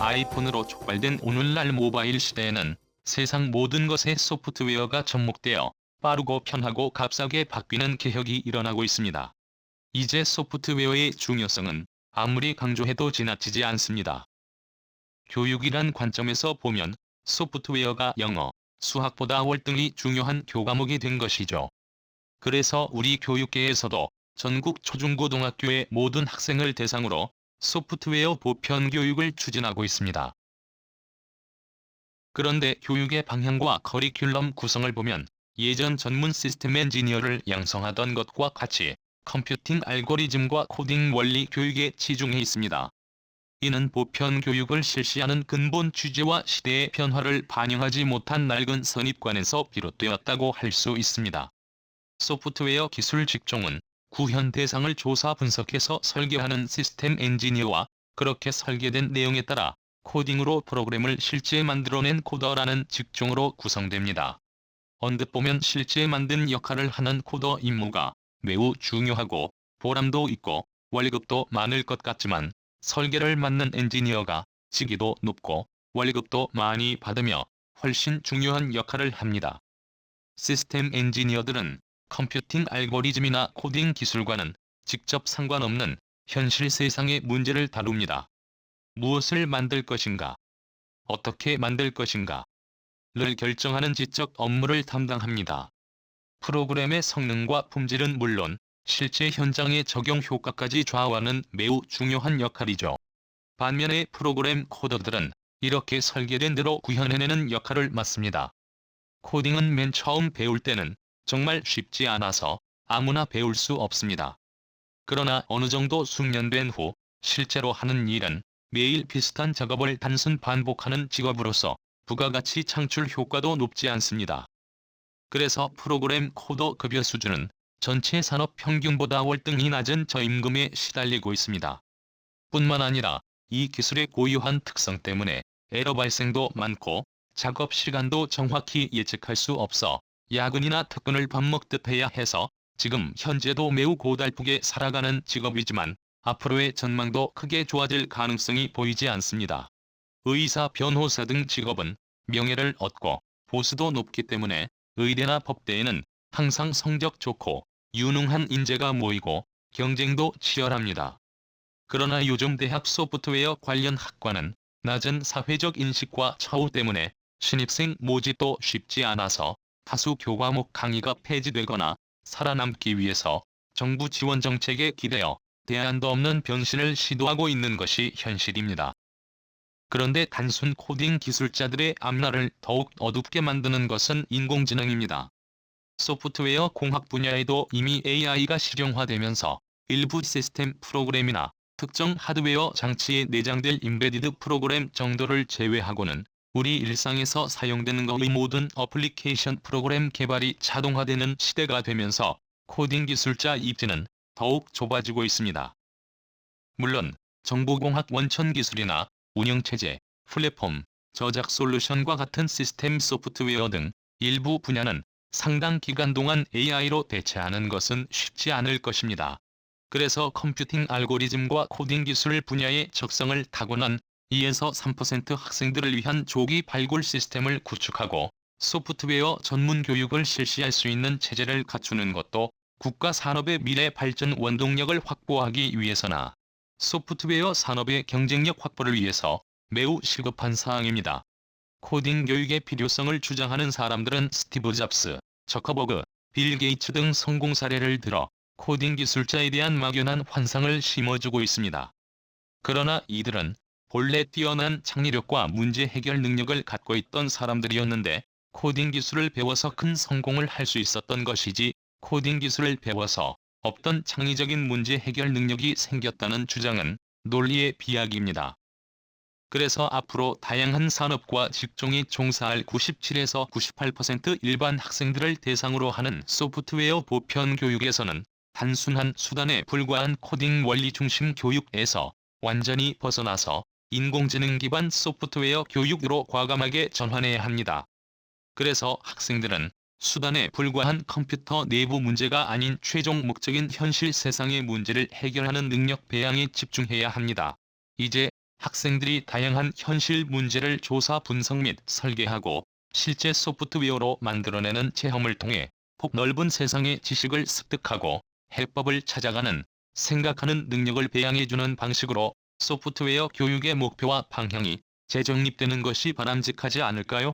아이폰으로 촉발된 오늘날 모바일 시대에는 세상 모든 것에 소프트웨어가 접목되어 빠르고 편하고 값싸게 바뀌는 개혁이 일어나고 있습니다. 이제 소프트웨어의 중요성은 아무리 강조해도 지나치지 않습니다. 교육이란 관점에서 보면 소프트웨어가 영어, 수학보다 월등히 중요한 교과목이 된 것이죠. 그래서 우리 교육계에서도 전국 초중고등학교의 모든 학생을 대상으로 소프트웨어 보편 교육을 추진하고 있습니다. 그런데 교육의 방향과 커리큘럼 구성을 보면 예전 전문 시스템 엔지니어를 양성하던 것과 같이 컴퓨팅 알고리즘과 코딩 원리 교육에 치중해 있습니다. 이는 보편 교육을 실시하는 근본 취지와 시대의 변화를 반영하지 못한 낡은 선입관에서 비롯되었다고 할 수 있습니다. 소프트웨어 기술 직종은 구현 대상을 조사 분석해서 설계하는 시스템 엔지니어와 그렇게 설계된 내용에 따라 코딩으로 프로그램을 실제 만들어낸 코더라는 직종으로 구성됩니다. 언뜻 보면 실제 만든 역할을 하는 코더 임무가 매우 중요하고 보람도 있고 월급도 많을 것 같지만 설계를 맡는 엔지니어가 직위도 높고 월급도 많이 받으며 훨씬 중요한 역할을 합니다. 시스템 엔지니어들은 컴퓨팅 알고리즘이나 코딩 기술과는 직접 상관없는 현실 세상의 문제를 다룹니다. 무엇을 만들 것인가? 어떻게 만들 것인가? 를 결정하는 지적 업무를 담당합니다. 프로그램의 성능과 품질은 물론 실제 현장의 적용 효과까지 좌우하는 매우 중요한 역할이죠. 반면에 프로그램 코더들은 이렇게 설계된 대로 구현해내는 역할을 맡습니다. 코딩은 맨 처음 배울 때는 정말 쉽지 않아서 아무나 배울 수 없습니다. 그러나 어느 정도 숙련된 후 실제로 하는 일은 매일 비슷한 작업을 단순 반복하는 직업으로서 부가가치 창출 효과도 높지 않습니다. 그래서 프로그램 코더 급여 수준은 전체 산업 평균보다 월등히 낮은 저임금에 시달리고 있습니다. 뿐만 아니라 이 기술의 고유한 특성 때문에 에러 발생도 많고 작업 시간도 정확히 예측할 수 없어 야근이나 특근을 밥 먹듯 해야 해서 지금 현재도 매우 고달프게 살아가는 직업이지만 앞으로의 전망도 크게 좋아질 가능성이 보이지 않습니다. 의사, 변호사 등 직업은 명예를 얻고 보수도 높기 때문에 의대나 법대에는 항상 성적 좋고 유능한 인재가 모이고 경쟁도 치열합니다. 그러나 요즘 대학 소프트웨어 관련 학과는 낮은 사회적 인식과 처우 때문에 신입생 모집도 쉽지 않아서 다수 교과목 강의가 폐지되거나 살아남기 위해서 정부 지원 정책에 기대어 대안도 없는 변신을 시도하고 있는 것이 현실입니다. 그런데 단순 코딩 기술자들의 앞날을 더욱 어둡게 만드는 것은 인공지능입니다. 소프트웨어 공학 분야에도 이미 AI가 실용화되면서 일부 시스템 프로그램이나 특정 하드웨어 장치에 내장될 임베디드 프로그램 정도를 제외하고는 우리 일상에서 사용되는 거의 모든 어플리케이션 프로그램 개발이 자동화되는 시대가 되면서 코딩 기술자 입지는 더욱 좁아지고 있습니다. 물론 정보공학 원천 기술이나 운영체제, 플랫폼, 저작 솔루션과 같은 시스템 소프트웨어 등 일부 분야는 상당 기간 동안 AI로 대체하는 것은 쉽지 않을 것입니다. 그래서 컴퓨팅 알고리즘과 코딩 기술 분야의 적성을 타고난 2에서 3% 학생들을 위한 조기 발굴 시스템을 구축하고 소프트웨어 전문 교육을 실시할 수 있는 체제를 갖추는 것도 국가 산업의 미래 발전 원동력을 확보하기 위해서나 소프트웨어 산업의 경쟁력 확보를 위해서 매우 시급한 사항입니다. 코딩 교육의 필요성을 주장하는 사람들은 스티브 잡스, 저커버그, 빌 게이츠 등 성공 사례를 들어 코딩 기술자에 대한 막연한 환상을 심어주고 있습니다. 그러나 이들은 본래 뛰어난 창의력과 문제 해결 능력을 갖고 있던 사람들이었는데 코딩 기술을 배워서 큰 성공을 할 수 있었던 것이지 코딩 기술을 배워서 없던 창의적인 문제 해결 능력이 생겼다는 주장은 논리의 비약입니다. 그래서 앞으로 다양한 산업과 직종이 종사할 97에서 98% 일반 학생들을 대상으로 하는 소프트웨어 보편 교육에서는 단순한 수단에 불과한 코딩 원리 중심 교육에서 완전히 벗어나서 인공지능 기반 소프트웨어 교육으로 과감하게 전환해야 합니다. 그래서 학생들은 수단에 불과한 컴퓨터 내부 문제가 아닌 최종 목적인 현실 세상의 문제를 해결하는 능력 배양에 집중해야 합니다. 이제 학생들이 다양한 현실 문제를 조사 분석 및 설계하고 실제 소프트웨어로 만들어내는 체험을 통해 폭넓은 세상의 지식을 습득하고 해법을 찾아가는 생각하는 능력을 배양해주는 방식으로 소프트웨어 교육의 목표와 방향이 재정립되는 것이 바람직하지 않을까요?